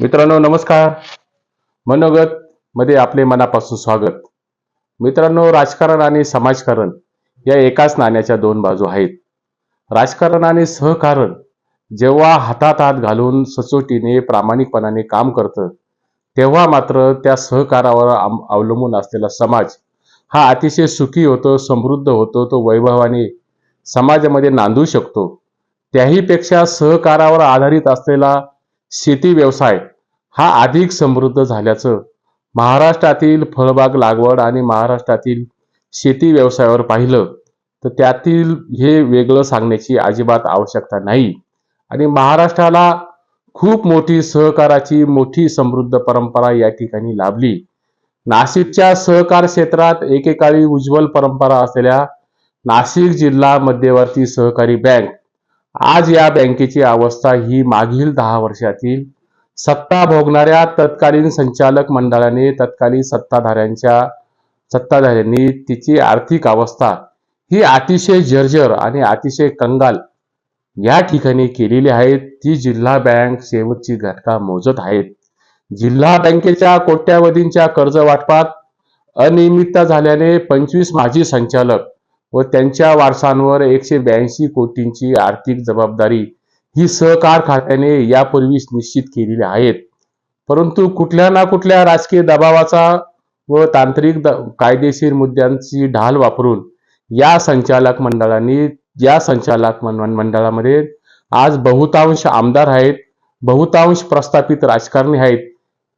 मित्रांनो नमस्कार. मनोगत मध्ये आपले मनापासून स्वागत. मित्रांनो राजकारण आणि समाजकारण या एकाच नाण्याच्या दोन बाजू आहेत. राजकारण आणि सहकारण जेव्हा हातात हात घालून सचोटीने प्रामाणिकपणाने काम करतं तेव्हा मात्र त्या सहकारावर आम- अवलंबून असलेला समाज हा अतिशय सुखी होतो समृद्ध होतो तो वैभवाने समाजामध्ये नांदू शकतो. त्याहीपेक्षा सहकारावर आधारित असलेला शेती व्यवसाय हा अधिक समृद्ध झाल्याचं महाराष्ट्रातील फळबाग लागवड आणि महाराष्ट्रातील शेती व्यवसायावर पाहिलं तर त्यातील हे वेगळं सांगण्याची अजिबात आवश्यकता नाही. आणि महाराष्ट्राला खूप मोठी सहकाराची मोठी समृद्ध परंपरा या ठिकाणी लाभली. नाशिकच्या सहकार क्षेत्रात एकेकाळी उज्ज्वल परंपरा असलेल्या नाशिक जिल्हा मध्यवर्ती सहकारी बँक आज या बँकेची अवस्था ही मागील दहा वर्षातील सत्ता भोगणाऱ्या तत्कालीन संचालक मंडळाने तत्कालीन सत्ताधाऱ्यांच्या सत्ताधाऱ्यांनी तिची आर्थिक अवस्था ही अतिशय जर्जर आणि अतिशय कंगाल या ठिकाणी केलेली आहे. ती जिल्हा बँक शेवटची घटका मोजत आहेत. जिल्हा बँकेच्या कोट्यावधींच्या कर्ज वाटपात अनियमितता झाल्याने पंचवीस माजी संचालक व त्यांच्या वारसांवर एकशे ब्याऐंशी कोटींची आर्थिक जबाबदारी ही सहकार खात्याने यापूर्वीच निश्चित केलेली आहेत. परंतु कुठल्या ना कुठल्या राजकीय दबावाचा व तांत्रिक द- कायदेशीर मुद्द्यांची ढाल वापरून या संचालक मंडळांनी या संचालक मंडळामध्ये आज बहुतांश आमदार आहेत बहुतांश प्रस्थापित राजकारणी आहेत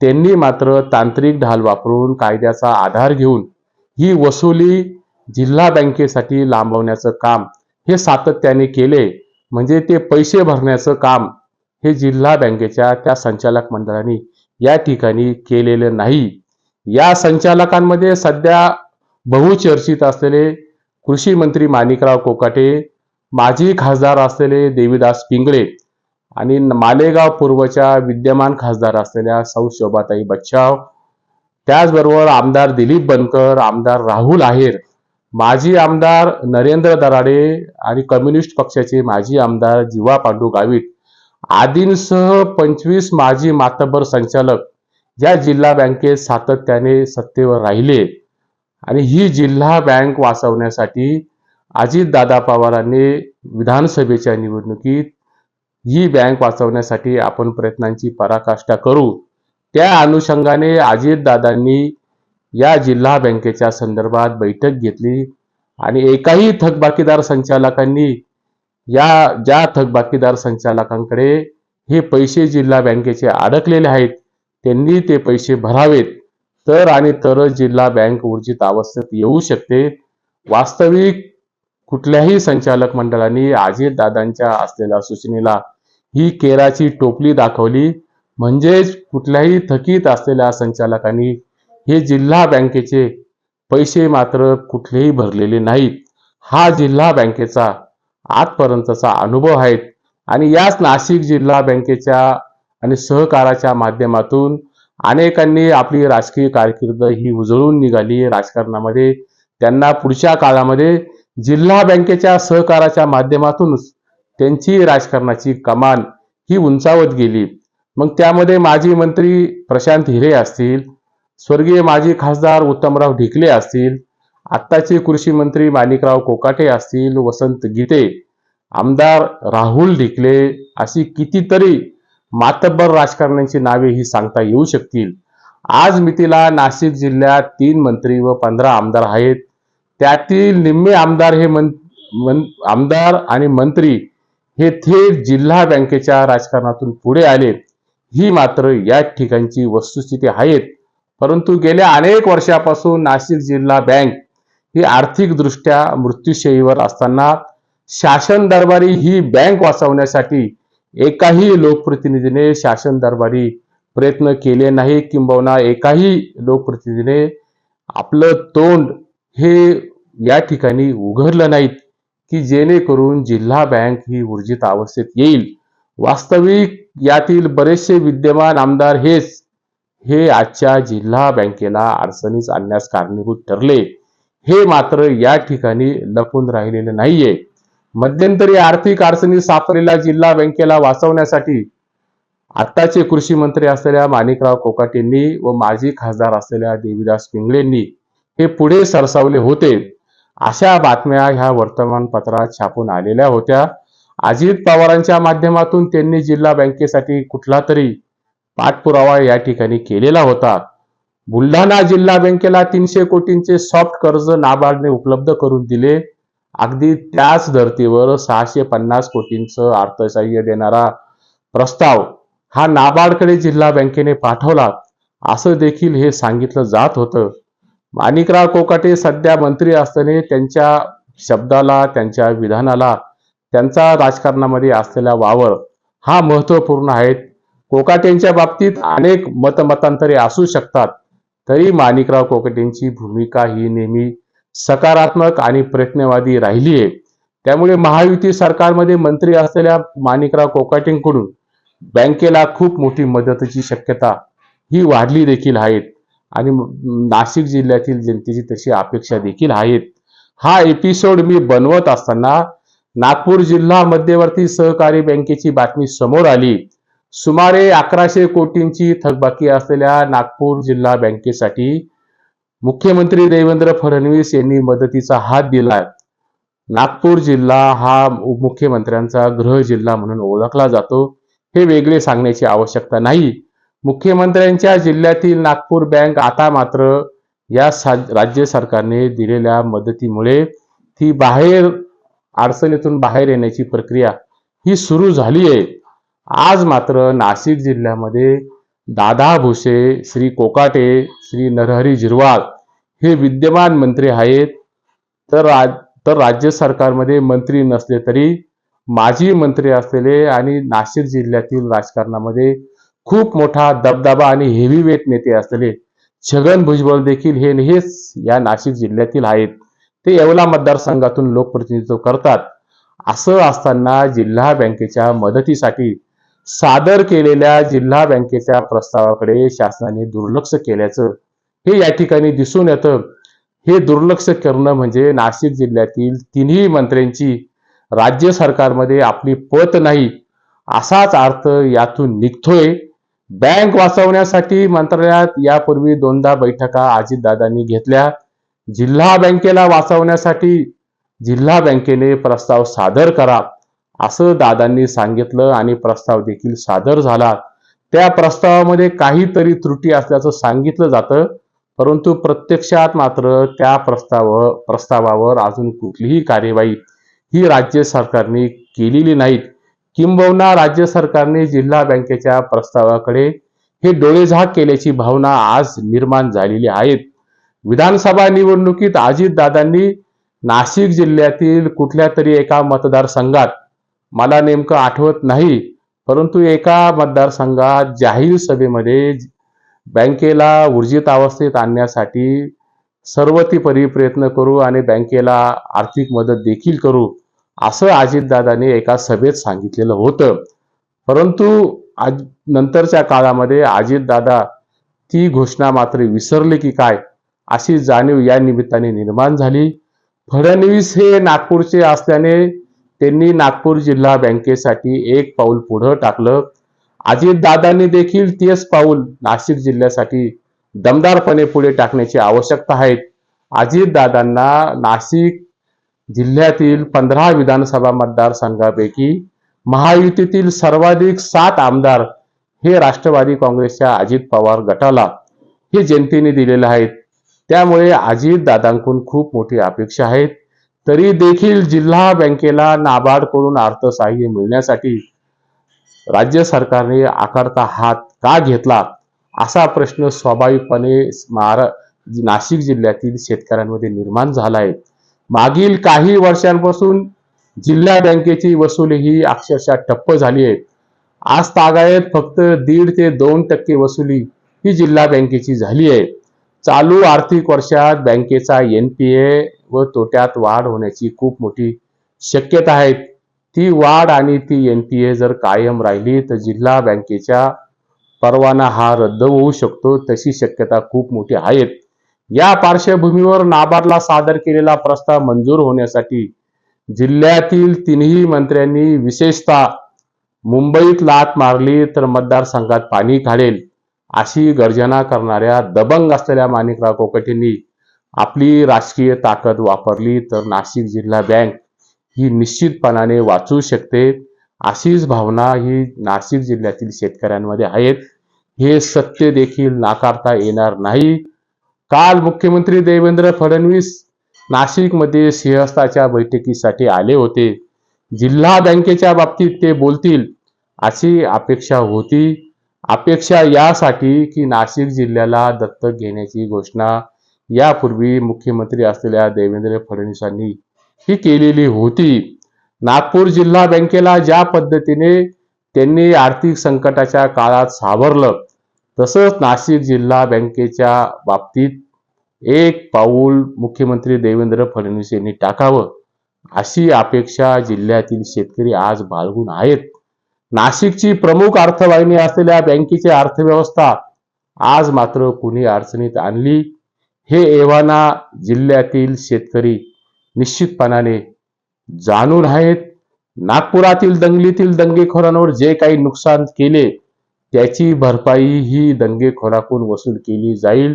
त्यांनी मात्र तांत्रिक ढाल वापरून कायद्याचा आधार घेऊन ही वसुली जिल्हा बँकेसाठी लांबवण्याचं काम हे सातत्याने केले. म्हणजे ते पैसे भरण्याचं काम हे जिल्हा बँकेच्या त्या संचालक मंडळाने या ठिकाणी केलेलं नाही. या संचालकांमध्ये सध्या बहुचर्चित असलेले कृषी मंत्री माणिकराव कोकाटे माजी खासदार असलेले देवीदास पिंगळे आणि मालेगाव पूर्वच्या विद्यमान खासदार असलेल्या सौ शोभाताई बच्चाव त्याचबरोबर आमदार दिलीप बनकर आमदार राहुल आहेर माजी आमदार नरेंद्र दराडे आणि कम्युनिस्ट पक्षाचे माजी आमदार जीवा पांडू गावित आदींसह पंचवीस माजी मातबर संचालक या जिल्हा बँकेत सातत्याने सत्तेवर राहिले. आणि ही जिल्हा बँक वाचवण्यासाठी अजितदादा पवारांनी विधानसभेच्या निवडणुकीत ही बँक वाचवण्यासाठी आपण प्रयत्नांची पराकाष्ठा करू. त्या अनुषंगाने अजितदादांनी या जिल्हा बँकेच्या संदर्भात बैठक घेतली आणि एकाही थकबाकीदार संचालकांनी या ज्या थकबाकीदार संचालकांकडे हे पैसे जिल्हा बँकेचे अडकलेले आहेत त्यांनी ते पैसे भरावेत. तर आणि तरच जिल्हा बँक ऊर्जित अवस्थेत येऊ शकते. वास्तविक कुठल्याही संचालक मंडळांनी अजितदादांच्या असलेल्या सूचनेला ही केराची टोपली दाखवली. म्हणजेच कुठल्याही थकीत असलेल्या संचालकांनी हे जिल्हा बँकेचे पैसे मात्र कुठलेही भरलेले नाहीत. हा जिल्हा बँकेचा आजपर्यंतचा अनुभव आहे. आणि याच नाशिक जिल्हा बँकेच्या आणि सहकाराच्या माध्यमातून अनेकांनी आपली राजकीय कारकीर्द ही उजळून निघाली. राजकारणामध्ये त्यांना पुढच्या काळामध्ये जिल्हा बँकेच्या सहकाराच्या माध्यमातूनच त्यांची राजकारणाची कमान ही उंचावत गेली. मग त्यामध्ये माजी मंत्री प्रशांत हिरे असतील स्वर्गीय माजी खासदार उत्तमराव ढिकले असतील आत्ताचे कृषी मंत्री माणिकराव कोकाटे असतील वसंत गीते आमदार राहुल ढिकले अशी कितीतरी मातब्बर राजकारण्यांची नावे ही सांगता येऊ शकतील. आज मितीला नाशिक जिल्ह्यात तीन मंत्री व पंधरा आमदार आहेत. त्यातील निम्मे आमदार हे मन, मन आमदार आणि मंत्री हे थेट जिल्हा बँकेच्या राजकारणातून पुढे आले. ही मात्र या ठिकाणची वस्तुस्थिती आहेत. परंतु गेल्या अनेक वर्षापासून नाशिक जिल्हा बँक ही आर्थिकदृष्ट्या मृत्यूशयीवर असताना शासन दरबारी ही बँक वाचवण्यासाठी एकाही लोकप्रतिनिधीने शासन दरबारी प्रयत्न केले नाही. किंबहुना एकाही लोकप्रतिनिधीने आपलं तोंड हे या ठिकाणी उघडलं नाहीत की जेणेकरून जिल्हा बँक ही ऊर्जित अवस्थेत येईल. वास्तविक यातील बरेचसे विद्यमान आमदार हेच हे आजच्या जिल्हा बँकेला अडचणीस आणण्यास कारणीभूत ठरले. हे मात्र या ठिकाणी लपून राहिलेले नाहीये. मध्यंतरी आर्थिक अडचणीत सापडलेल्या जिल्हा बँकेला वाचवण्यासाठी आत्ताचे कृषी मंत्री असलेल्या माणिकराव कोकाटेंनी व माजी खासदार असलेल्या देवीदास पिंगळेंनी हे पुढे सरसावले होते. अशा बातम्या ह्या वर्तमानपत्रात छापून आलेल्या होत्या. अजित पवारांच्या माध्यमातून त्यांनी जिल्हा बँकेसाठी कुठला तरी पाठपुरावा या ठिकाणी केलेला होता. बुलढाणा जिल्हा बँकेला तीनशे कोटींचे सॉफ्ट कर्ज नाबार्डने उपलब्ध करून दिले. अगदी त्याच धर्तीवर सहाशे पन्नास कोटींचं अर्थसहाय्य देणारा प्रस्ताव हा नाबार्डकडे जिल्हा बँकेने पाठवला. असं देखील हे सांगितलं जात होतं. माणिकराव कोकाटे सध्या मंत्री असताना त्यांच्या शब्दाला त्यांच्या विधानाला त्यांचा राजकारणामध्ये असलेला वावर हा महत्त्वपूर्ण आहे. कोकाटेंच्या बाबतीत अनेक मतमतांतरे असू शकतात तरी माणिकराव कोकाटेंची भूमिका ही नेहमी सकारात्मक आणि प्रयत्नवादी राहिली आहे. त्यामुळे महायुती सरकारमध्ये मंत्री असलेल्या माणिकराव कोकाटेंकडून बँकेला खूप मोठी मदतीची शक्यता ही वाढली देखील आहेत आणि नाशिक जिल्ह्यातील जनतेची तशी अपेक्षा देखील आहेत. हा एपिसोड मी बनवत असताना नागपूर जिल्हा मध्यवर्ती सहकारी बँकेची बातमी समोर आली. सुमारे अकराशे कोटींची थकबाकी असलेल्या नागपूर जिल्हा बँकेसाठी मुख्यमंत्री देवेंद्र फडणवीस यांनी मदतीचा हात दिला नागपूर जिल्हा हा मुख्यमंत्र्यांचा गृह जिल्हा म्हणून ओळखला जातो. हे वेगळे सांगण्याची आवश्यकता नाही. मुख्यमंत्र्यांच्या जिल्ह्यातील नागपूर बँक आता मात्र या सा राज्य सरकारने दिलेल्या मदतीमुळे ती बाहेर अडचणीतून बाहेर येण्याची प्रक्रिया ही सुरू झाली आहे आज मात्र नाशिक जिल्ह्यामध्ये दादा भुसे श्री कोकाटे श्री नरहरी झिरवाळ हे विद्यमान मंत्री आहेत. तर राज तर राज्य सरकारमध्ये मंत्री नसले तरी माजी मंत्री असलेले आणि नाशिक जिल्ह्यातील राजकारणामध्ये खूप मोठा दबदबा आणि हेवी वेट नेते असलेले छगन भुजबळ देखील हे हेच या नाशिक जिल्ह्यातील आहेत. ते येवला मतदारसंघातून लोकप्रतिनिधित्व करतात. असं असताना जिल्हा बँकेच्या मदतीसाठी सादर केलेल्या जिल्हा बँकेच्या प्रस्तावाकडे शासनाने दुर्लक्ष केल्याचं हे या ठिकाणी दिसून येतं. हे दुर्लक्ष करणं म्हणजे नाशिक जिल्ह्यातील तिन्ही मंत्र्यांची राज्य सरकारमध्ये आपली पत नाही असाच अर्थ यातून निघतोय. बँक वाचवण्यासाठी मंत्रालयात यापूर्वी दोनदा बैठका अजितदादांनी घेतल्या. जिल्हा बँकेला वाचवण्यासाठी जिल्हा बँकेने प्रस्ताव सादर करा. असं दादांनी सांगितलं आणि प्रस्ताव देखील सादर झाला. त्या प्रस्तावामध्ये काहीतरी त्रुटी असल्याचं सांगितलं जातं परंतु प्रत्यक्षात मात्र त्या प्रस्ताव प्रस्तावावर अजून कुठलीही कार्यवाही ही राज्य सरकारने केलेली नाहीत. किंबहुना राज्य सरकारने जिल्हा बँकेच्या प्रस्तावाकडे हे डोळेझाक केल्याची भावना आज निर्माण झालेली आहेत. विधानसभा निवडणुकीत अजितदादांनी नाशिक जिल्ह्यातील कुठल्या तरी एका मतदारसंघात मला नेमकं आठवत नाही परंतु एका मतदारसंघात जाहीर सभेमध्ये बँकेला ऊर्जित अवस्थेत आणण्यासाठी सर्वतीपरी प्रयत्न करू आणि बँकेला आर्थिक मदत देखील करू असं अजितदादांनी एका सभेत सांगितलेलं होतं. परंतु आज नंतरच्या काळामध्ये अजितदादा ती घोषणा मात्र विसरले की काय अशी जाणीव या निमित्ताने निर्माण झाली. फडणवीस हे नागपूरचे असल्याने त्यांनी नागपूर जिल्हा बँकेसाठी एक पाऊल पुढं टाकलं. अजितदादांनी देखील तेच पाऊल नाशिक जिल्ह्यासाठी दमदारपणे पुढे टाकण्याची आवश्यकता आहे. अजितदादांना नाशिक जिल्ह्यातील पंधरा विधानसभा मतदारसंघापैकी महायुतीतील सर्वाधिक सात आमदार हे राष्ट्रवादी काँग्रेसच्या अजित पवार गटाला हे जनतेने दिलेले आहेत. त्यामुळे अजितदादांकडून खूप मोठी अपेक्षा आहेत. तरी देखील जिल्हा बँकेला नाबार्डकडून अर्थसहाय्य मिळण्यासाठी राज्य सरकारने आकारता हात का घेतला? असा प्रश्न स्वाभाविकपणे महारा नाशिक जिल्ह्यातील शेतकऱ्यांमध्ये निर्माण झाला आहे मागील काही वर्षांपासून जिल्हा बँकेची वसुली ही अक्षरशः ठप्प झाली आहे. आज तागायत फक्त दीड ते दोन टक्के वसुली ही जिल्हा बँकेची झाली आहे. चालू आर्थिक वर्षात बँकेचा एन पी ए व तोट्यात वाढ होण्याची खूप मोठी शक्यता आहे. ती वाढ आणि ती एन पी ए जर कायम राहिली तर जिल्हा बँकेच्या परवाना हा रद्द होऊ शकतो तशी शक्यता खूप मोठी आहेत. या पार्श्वभूमीवर नाबार्डला सादर केलेला प्रस्ताव मंजूर होण्यासाठी जिल्ह्यातील तिन्ही मंत्र्यांनी विशेषतः मुंबईत लात मारली तर मतदारसंघात पाणी काढेल अशी गर्जना करणाऱ्या दबंग असलेल्या माणिकराव कोकटेंनी आपली राजकीय ताकद वापरली तर नाशिक जिल्हा बँक ही निश्चितपणाने वाचू शकते. अशीच भावना ही नाशिक जिल्ह्यातील शेतकऱ्यांमध्ये आहेत. हे सत्य देखील नाकारता येणार नाही. काल मुख्यमंत्री देवेंद्र फडणवीस नाशिकमध्ये सिंहस्थाच्या बैठकीसाठी आले होते. जिल्हा बँकेच्या बाबतीत ते बोलतील अशी अपेक्षा होती. अपेक्षा यासाठी की नाशिक जिल्ह्याला दत्तक घेण्याची घोषणा यापूर्वी मुख्यमंत्री असलेल्या देवेंद्र फडणवीसांनी ही केलेली होती. नागपूर जिल्हा बँकेला ज्या पद्धतीने त्यांनी आर्थिक संकटाच्या काळात सावरलं तसंच नाशिक जिल्हा बँकेच्या बाबतीत एक पाऊल मुख्यमंत्री देवेंद्र फडणवीस यांनी टाकावं अशी अपेक्षा जिल्ह्यातील शेतकरी आज बाळगून आहेत. नाशिकची प्रमुख अर्थवाहिनी असलेल्या बँकेची अर्थव्यवस्था आज मात्र कुणी अडचणीत आणली हे एव्हाना जिल्ह्यातील शेतकरी निश्चितपणाने जाणून आहेत नागपुरातील दंगलीतील दंगेखोरांवर जे काही नुकसान केले त्याची भरपाई ही दंगेखोराकडून वसूल केली जाईल.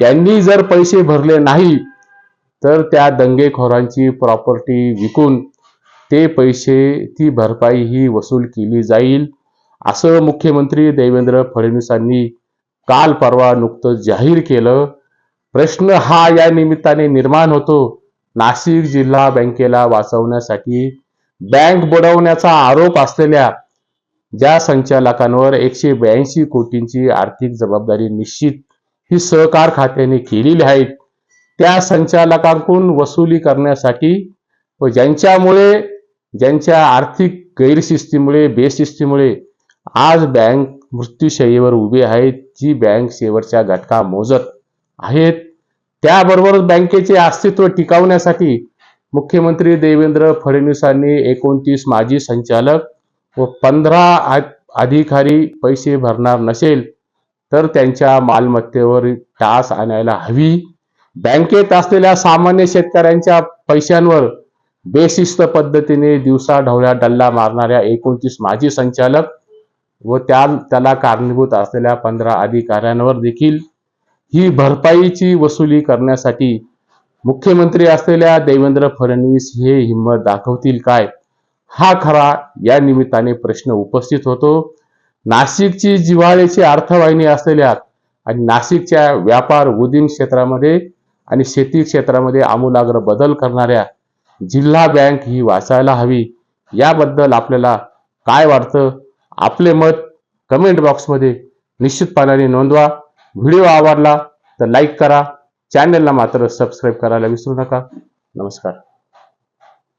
त्यांनी जर पैसे भरले नाही तर त्या दंगेखोरांची प्रॉपर्टी विकून ते पैसे ती भरपाई ही वसूल केली जाईल. असं मुख्यमंत्री देवेंद्र फडणवीसांनी काल परवा नुकतं जाहीर केलं. प्रश्न हा या निमित्ताने निर्माण होतो. नाशिक जिल्हा बँकेला वाचवण्यासाठी बँक बुडवण्याचा आरोप असलेल्या ज्या संचालकांवर एकशे ब्याऐंशी कोटींची आर्थिक जबाबदारी निश्चित ही सहकार खात्याने केलेली आहे त्या संचालकांकडून वसुली करण्यासाठी व ज्यांच्यामुळे ज्यांच्या आर्थिक गैरशिस्तीमुळे बेशिस्तीमुळे आज बँक मृत्यूशयीवर उभी आहे जी बँक शेवटच्या घटका मोजत आहेत. त्याबरोबर बँकेचे अस्तित्व टिकवण्यासाठी मुख्यमंत्री देवेंद्र फडणवीसांनी एकोणतीस माजी संचालक व पंधरा अधिकारी पैसे भरणार नसेल तर त्यांच्या मालमत्तेवर टास आणायला हवी. बँकेत असलेल्या सामान्य शेतकऱ्यांच्या पैशांवर बेशिस्त पद्धतीने दिवसा ढवळ्या डल्ला मारणाऱ्या एकोणतीस माजी संचालक व त्या त्याला कारणीभूत असलेल्या पंधरा अधिकाऱ्यांवर देखील ही भरपाईची वसुली करण्यासाठी मुख्यमंत्री असलेल्या देवेंद्र फडणवीस हे हिंमत दाखवतील काय? हा खरा या निमित्ताने प्रश्न उपस्थित होतो. नाशिकची जिव्हाळ्याची अर्थवाहिनी असलेल्या आणि नाशिकच्या व्यापार उद्योग क्षेत्रामध्ये आणि शेती क्षेत्रामध्ये आमूलाग्र बदल करणाऱ्या जिल्हा बँक ही वाचायला हवी. याबद्दल आपल्याला काय वाटतं? आपले मत कमेंट बॉक्समध्ये निश्चितपणाने नोंदवा. व्हिडिओ आवडला तर लाईक करा. चॅनलला मात्र सबस्क्राईब करायला विसरू नका. नमस्कार.